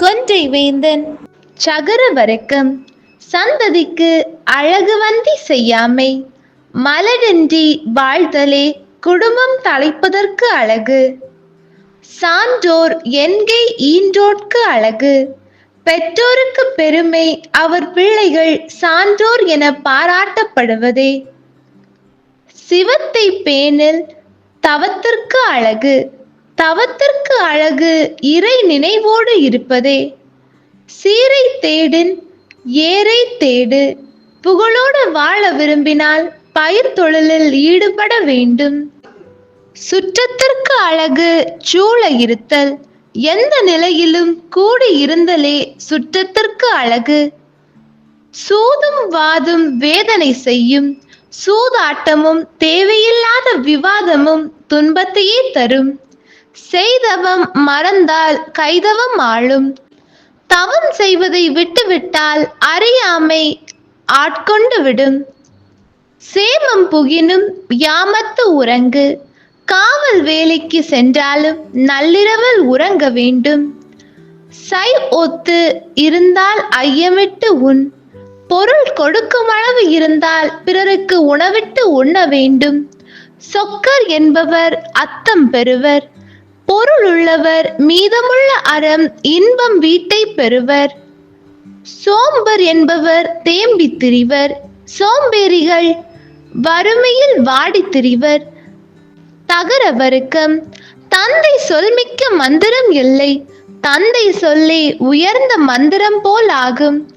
கொன்றை வேந்தன் சகரவரக்கம் சந்ததிக்கு அழகு வந்தி செய்யாமை. மலரின்றி வாழ்தலே குடும்பம் தலைப்பதற்கு அழகு. சான்றோர் என்கை ஈன்றோர்க்கு அழகு. பெற்றோருக்கு பெருமை அவர் பிள்ளைகள் சான்றோர் என பாராட்டப்படுவதே. சிவத்தை பேணில் தவத்திற்கு அழகு. தவத்திற்கு அழகு இறை நினைவோடு இருப்பதே. சீரை தேடின் ஏரை தேடு. புகழோடு வாழ விரும்பினால் பயிர் தொழிலில் ஈடுபட வேண்டும். சுற்றத்திற்கு அழகு சூழ இருத்தல் எந்த நிலையிலும் கூடி இருந்தலே சுற்றத்திற்கு அழகு. சூதும் வாதும் வேதனை செய்யும் சூதாட்டமும் தேவையில்லாத விவாதமும் துன்பத்தையே தரும். செய்தவம் மறந்தால் கைதவம் ஆளும். தவம் செய்வதை விட்டுவிட்டால் அறியாமை ஆட்கொண்டு விடும். சேமம் புகினும் யாமத்து உறங்கு. காவல் வேலைக்கு சென்றாலும் நள்ளிரவில் உறங்க வேண்டும். சை ஒத்து இருந்தால் ஐயமிட்டு உண். பொருள் கொடுக்கும் அளவு இருந்தால் பிறருக்கு உணவிட்டு உண்ண வேண்டும். சொக்கர் என்பவர் அத்தம் பெறுவர். பொருள் உள்ளவர் மீதமுள்ள அறம் இன்பம் வீட்டை பெறுவர். சோம்பர் என்பவர் தேம்பி திரிவர். சோம்பேறிகள் வறுமையில் வாடி திரிவர். தகரவருக்கம் தந்தை சொல்மிக்க மந்திரம் இல்லை. தந்தை சொல்லே உயர்ந்த மந்திரம் போல் ஆகும்.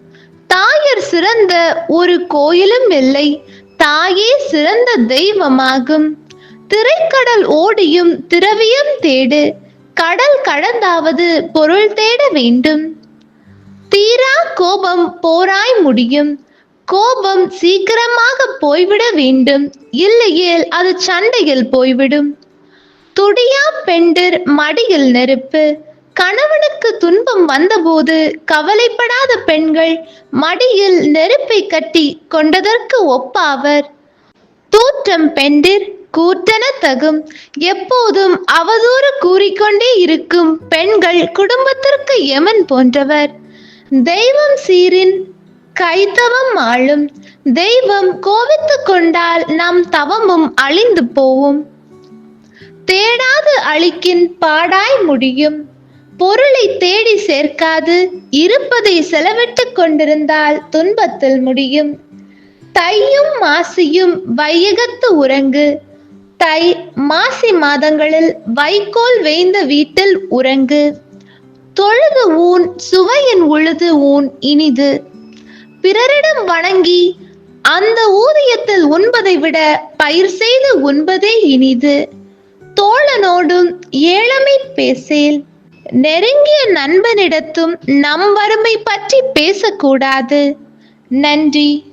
தாயர் சிறந்த ஒரு கோயிலும் இல்லை. தாயே சிறந்த தெய்வமாகும். திரைக்கடல் ஓடியும் திரவியம் தேடு. கடல் கடந்தாவது பொருள் தேட வேண்டும். தீரா கோபம் போராய் முடியும். கோபம் சீக்கிரமாக போய்விட வேண்டும். இல்லையேல் அது சண்டையில் போய்விடும். துடியா பெண்டிர் மடியில் நெருப்பு. கணவனுக்கு துன்பம் வந்தபோது கவலைப்படாத பெண்கள் மடியில் நெருப்பை கட்டி கொண்டதற்கு ஒப்பாவர். தோற்றம் பெண்டிர் கூற்றன தகும். எப்போதும் அவதூறு கூறிக்கொண்டே இருக்கும் பெண்கள் குடும்பத்திற்கு எமன் போன்றவர். தெய்வம் சீரின் கைத்தவம் ஆளும். தெய்வம் கோவித்து கொண்டால் நம் தவமும் அழிந்து போவும். தேடாது அழிக்கின் பாடாய் முடியும். பொருளை தேடி சேர்க்காது இருப்பதை செலவிட்டு கொண்டிருந்தால் துன்பத்தில் முடியும். தையும் மாசியும் வையகத்து உறங்கு. தை மாசி மாதங்களில் வைக்கோல் வேய்ந்த வீட்டில் உறங்கு. தொழுது ஊன் சுவையின் உழுது ஊன் இனிது. பிறரிடம் வணங்கி அந்த ஊதியத்தில் உண்பதை விட பயிர் செய்து உண்பதே இனிது. தோழனோடும் ஏழமை பேசேல். நெருங்கிய நண்பனிடத்தும் நம் வறுமை பற்றி பேசக்கூடாது. நன்றி.